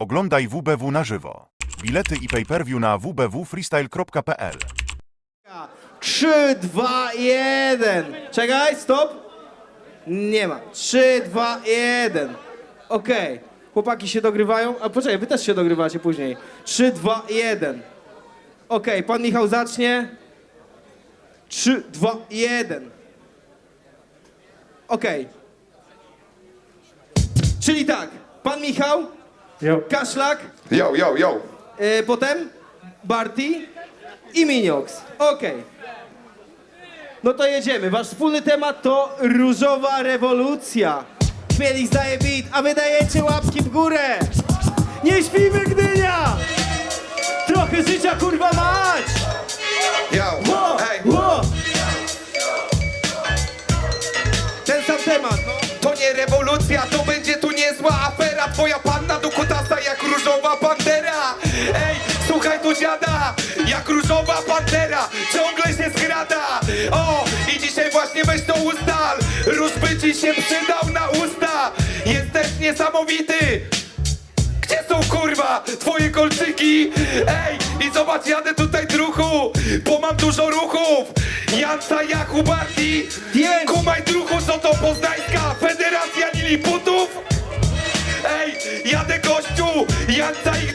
Oglądaj WBW na żywo. Bilety i pay-per-view na www.freestyle.pl 3, 2, 1. Czekaj, stop. Nie ma. 3, 2, 1. Okej. Chłopaki się dogrywają. A poczekaj, wy też się dogrywacie później. 3, 2, 1. Okej, pan Michał zacznie. 3, 2, 1. Okej. Czyli tak, pan Michał, Jo. Kaszlak, Yo, yo, yo. e, potem Barty i Miniox. Okej. No to jedziemy. Wasz wspólny temat to różowa rewolucja. Chmielik zdaje bit, a wy dajecie łapki w górę. Nie śpimy Gdynia! Trochę życia kurwa mać! Yo, słuchaj tu dziada, jak różowa pantera Ciągle się skrada O, i dzisiaj właśnie weź to ustal Róż by ci się przydał na usta Jesteś niesamowity Gdzie są kurwa twoje kolczyki? Ej, i zobacz, jadę tutaj druchu, bo mam dużo ruchów. Janca Jakubarti, Pięć. kumaj druchu, co to poznańska federacja liliputów? Ej, jadę gościu, Janca ich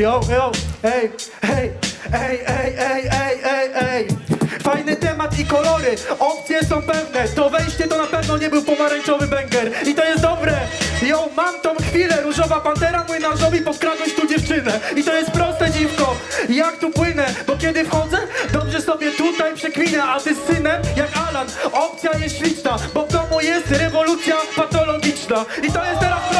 Yo, yo, ej, ej, ej, ej, ej, ej, ej, ej. Fajny temat i kolory, opcje są pewne. To wejście to na pewno nie był pomarańczowy banger. I to jest dobre. Yo, mam tą chwilę, różowa pantera, mój nażowi podkradłeś tu dziewczynę. I to jest proste dziwko, jak tu płynę, bo kiedy wchodzę, dobrze sobie tutaj przekwinę, a ty z synem, jak Alan, opcja jest śliczna, bo w domu jest rewolucja patologiczna. I to jest teraz.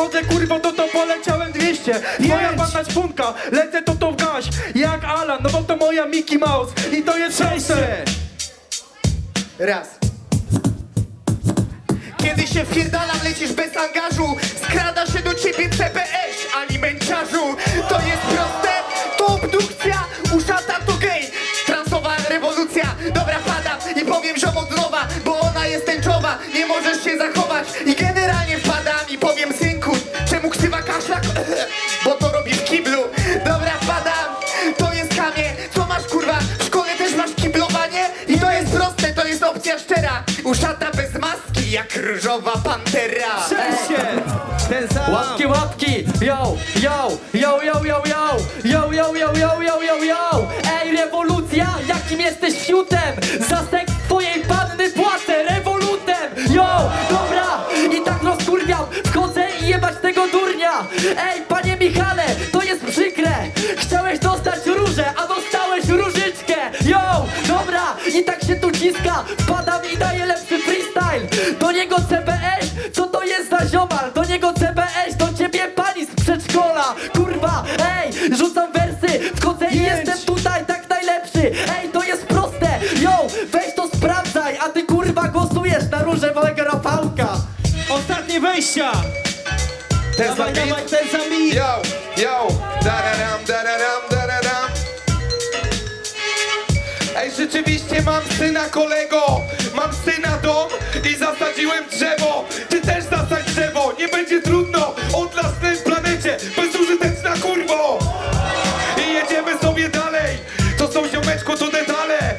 Wchodzę, kurwo, to to poleciałem 200. Moja panna czpunka, lecę to to w gaś, jak Alan, no bo to moja Mickey Mouse. I to jest proste. Przejście. Raz. Kiedy się wpierdalam, lecisz bez angażu Skrada się do ciebie CBS, alimenciarzu To jest proste, to obdukcja Uszata to gej, transowa rewolucja Dobra, padam i powiem ziom od nowa Bo ona jest tęczowa, nie możesz się zachować I generalnie wpadam i powiem synku bo to robi w kiblu. Dobra, wpadam, to jest kamie, co masz kurwa? W szkole też masz kiblowanie? I to jest proste, to jest opcja szczera. Uszata bez maski, jak różowa pantera. Szczęście! Łapki, łapki! Yo, yo, yo, yo, yo, yo! Yo, yo, yo, yo, yo, yo, yo! Ej, rewolucja! Jakim jesteś fiutem? Zastęp tak się tu ciska, wpadam i daję lepszy freestyle, do niego CBS, co to jest za ziomal, do niego CBS, do ciebie pani z przedszkola, kurwa, ej, rzucam wersy, wchodzę i jestem tutaj tak najlepszy, ej, to jest proste, yo, weź to sprawdzaj, a ty kurwa głosujesz na różowego Rafałka. Ostatnie wejścia. Ten Dawaj, sam dawaj, ten sam beat. Yo, yo, da-da-dam, da-da-dam, da-da-dam. Mam syna kolego, mam syna dom i zasadziłem drzewo. Ty też zasadź drzewo, nie będzie trudno, od las na planecie, bezużyteczna kurwo. I jedziemy sobie dalej, to są ziomeczko to detale,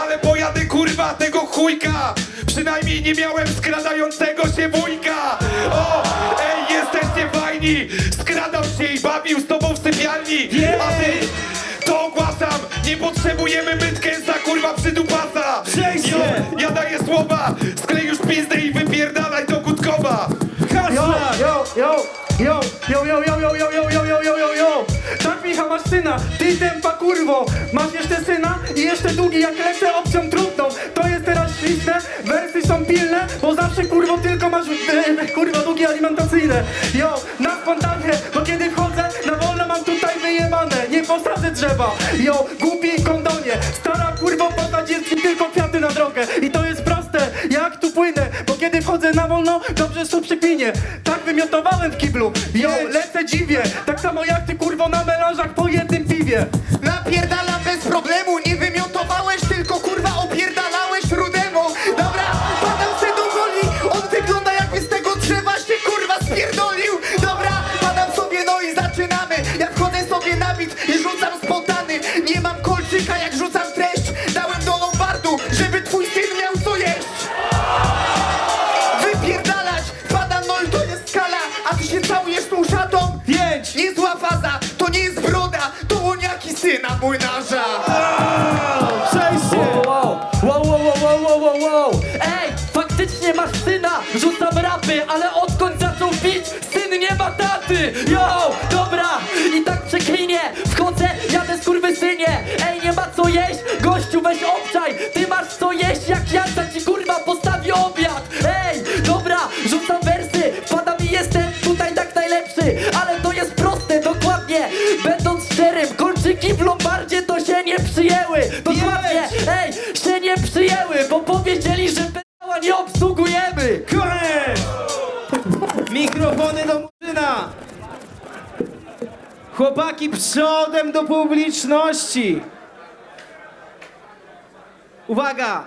ale pojadę kurwa tego chujka. Przynajmniej nie miałem skradającego się wujka. O, ej, jesteście fajni, skradał się i bawił z tobą w sypialni. A ty, to ogłaszam, nie potrzebujemy mytkęsa słowa, sklej już pizdę i wypierdalaj do Gutkowa. Kaszlak. yo, yo, yo, yo, yo, yo, yo, yo, yo, yo, yo, yo, yo, yo. Tak, Michał, masz syna, ty tempa kurwo. Masz jeszcze syna i jeszcze długi, jak lecę opcją trudną. To jest teraz śliczne, wersy są pilne, bo zawsze kurwo tylko masz, e, kurwa, długi alimentacyjne. Yo, na spontanie, bo kiedy wchodzę, na wolno mam tutaj wyjebane, nie posadzę drzewa. Yo, głupi kondonie, stara kurwo, posadzić ci tylko kwiaty na drogę. I wolno, dobrze są przeklinie. Tak wymiotowałem w kiblu, yo, lecę dziwie, tak samo jak ty kurwo na melanżach po jednym piwie. Napierdalam bez problemu, nie wymiotowałeś, tylko kurwa Ej, faktycznie masz syna, rzucam rapy Ale odkąd zaczął pić, syn nie ma taty. Yo, dobra, i tak przeklinie Wchodzę, jadę skurwysynie. Ej, nie ma co jeść, gościu weź obczaj. Ty masz co jeść, jak ja ci kurwa postawi obiad. Ej, dobra, rzucam wersy pada mi, jestem tutaj tak najlepszy. Ale to jest proste, dokładnie. Będąc szczerym, kolczyki w lombardzie to się nie przyjęły. Dokładnie, ej, się nie przyjęły obsługujemy Koniec! Mikrofony do Murzyna! Chłopaki przodem do publiczności! Uwaga!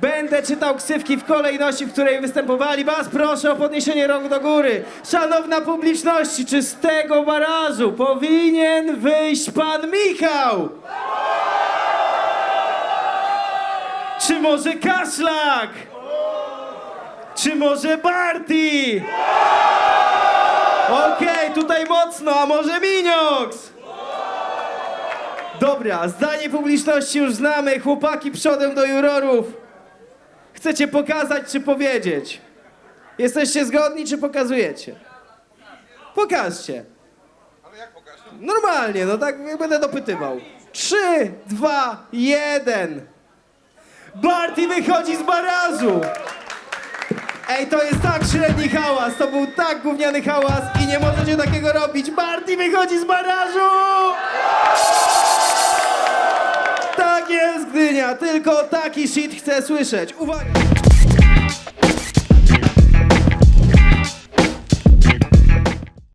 Będę czytał ksywki w kolejności, w której występowali. Was proszę o podniesienie rąk do góry. Szanowna publiczności, czy z tego barażu powinien wyjść pan Michał? Czy może Kaszlak? Czy może Barty? Okej, tutaj mocno, a może Miniox? Dobra, zdanie publiczności już znamy. Chłopaki przodem do jurorów. Chcecie pokazać czy powiedzieć? Jesteście zgodni czy pokazujecie? Pokażcie. Normalnie, no tak będę dopytywał. Trzy, dwa, jeden. Barty wychodzi z barażu. Ej, to jest tak średni hałas, to był tak gówniany hałas i nie możecie takiego robić. Barty wychodzi z barażu! Tak jest, Gdynia, tylko taki shit chcę słyszeć. Uwaga!